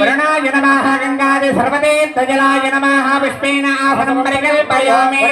వరుణాయ నమ గంగాది సర్వదే తజలాయ నమ పుష్పేణ ఆసనం పరికల్పయామి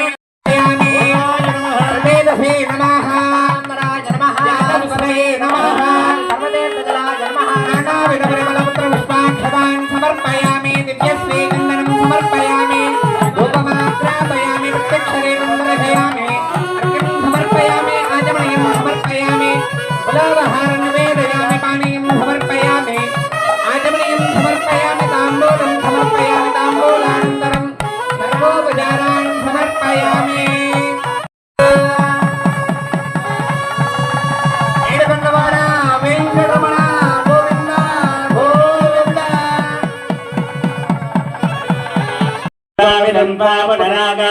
విధం పావనరాగా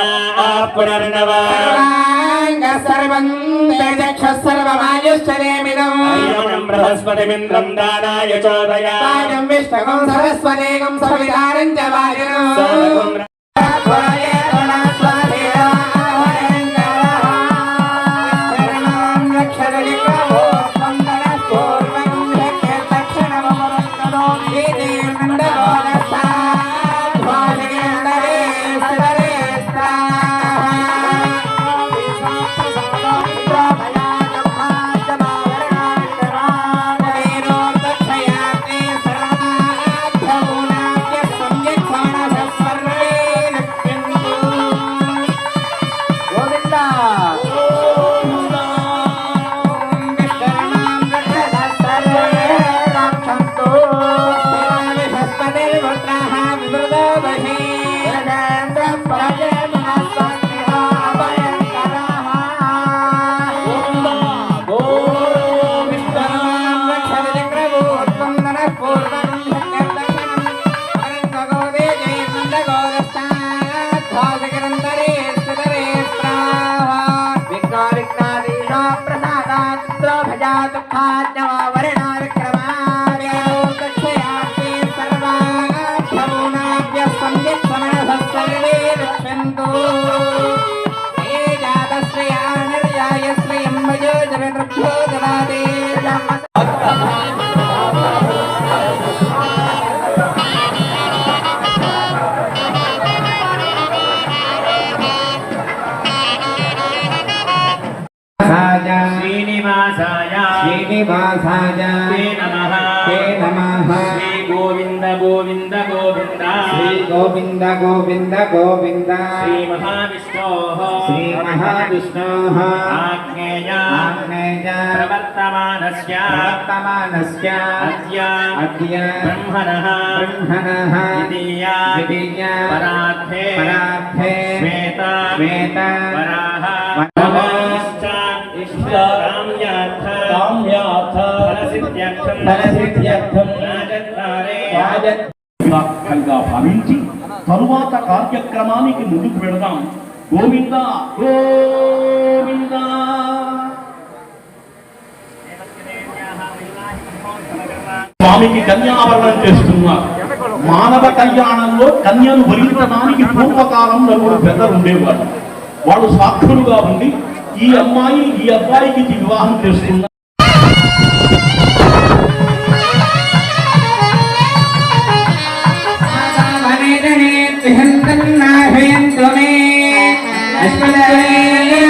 పునర్నవ సర్వాంగ సర్వం తేజక్ష సర్వమాయుశ్చరేమిదం అయ్యమనం బృహస్పతిమింద్రం దానాయ చోదయా వాజం విష్ణుగం సరస్వదేగం సవిధారం చ వాజనం సర్వం శ్రీనివాసాయ శ్రీనివాసాయ తే నమః గోవింద గోవింద గోవింద. శ్రీ మహావిష్ణో శ్రీ మహావిష్ణో ఆగ్నేయ. ప్రవర్తమానస్య. వర్తమానస్య అద్య. అద్య. బ్రహ్మణః. బ్రహ్మణః. ద్వితీయ. ద్వితీయ. పరార్థే పరార్థే శ్వేత. శ్వేత. వరాహ. వరాహ. కామ్యార్థ. కామ్యార్థ. ఫలసిద్ధ్యర్థం. ఫలసిద్ధ్యర్థం. కార్యక్రమానికి ముందుకు వెళదాం. గోవింద గోవింద. స్వామికి కన్యావరణం చేస్తున్నారు. మానవ కళ్యాణంలో కన్యను వరించడానికి పూర్వకాలం నలుగురు పెద్దలు ఉండేవారు వాళ్ళు సాక్షులుగా ఉండి ఈ అమ్మాయి ఈ అబ్బాయికి వివాహం చేస్తున్నారు Amen.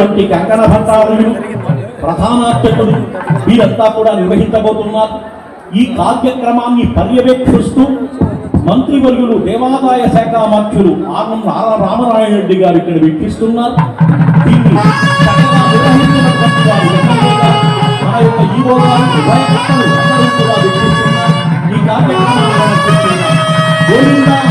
వంటి కంకణ భట్టారుడు ప్రధానార్చకుడు వీరంతా కూడా నిర్వహించబోతున్నారు. ఈ కార్యక్రమాన్ని పర్యవేక్షిస్తూ మంత్రివర్యులు దేవాదాయ శాఖ మంత్రులు ఆనం నారా రెడ్డి గారు ఇక్కడ వీక్షిస్తున్నారు. ఈ కార్యక్రమాన్ని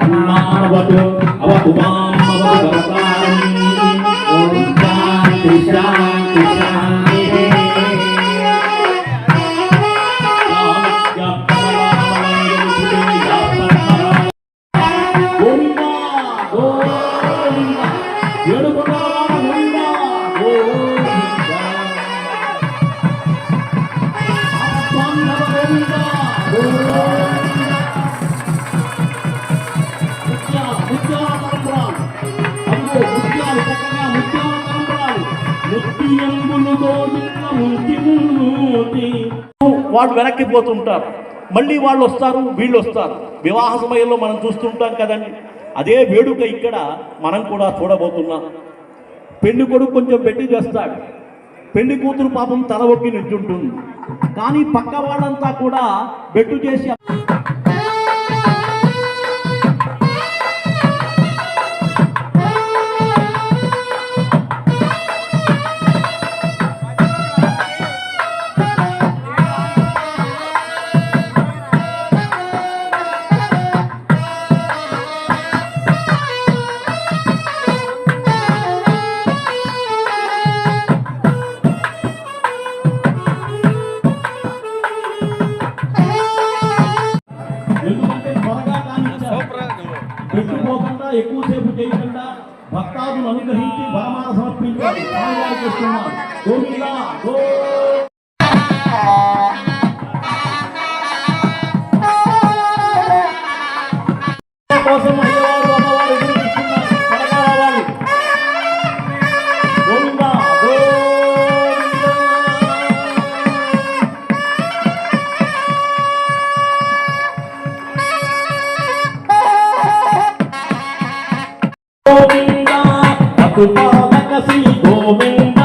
Kumar Bhatt, our Kumar. వాళ్ళు వెనక్కి పోతుంటారు. మళ్ళీ వాళ్ళు వస్తారు వీళ్ళు వస్తారు. వివాహ సమయంలో మనం చూస్తుంటాం కదండి. అదే వేడుక ఇక్కడ మనం కూడా చూడబోతున్నాం. పెళ్ళి కొడుకు కొంచెం పెట్టి చేస్తాడు. పెళ్ళి కూతురు పాపం తల ఒక్కి నిల్చుంటుంది కానీ పక్క వాళ్ళంతా కూడా బెట్టు చేసి ఎక్కువసేపు చేయకుండా భక్తాదులు అనుగ్రహించి బలమాన సమర్పించి స్వామివారికి గోవిందా గో గోవింద అతుపాలక శ్రీ గోవింద.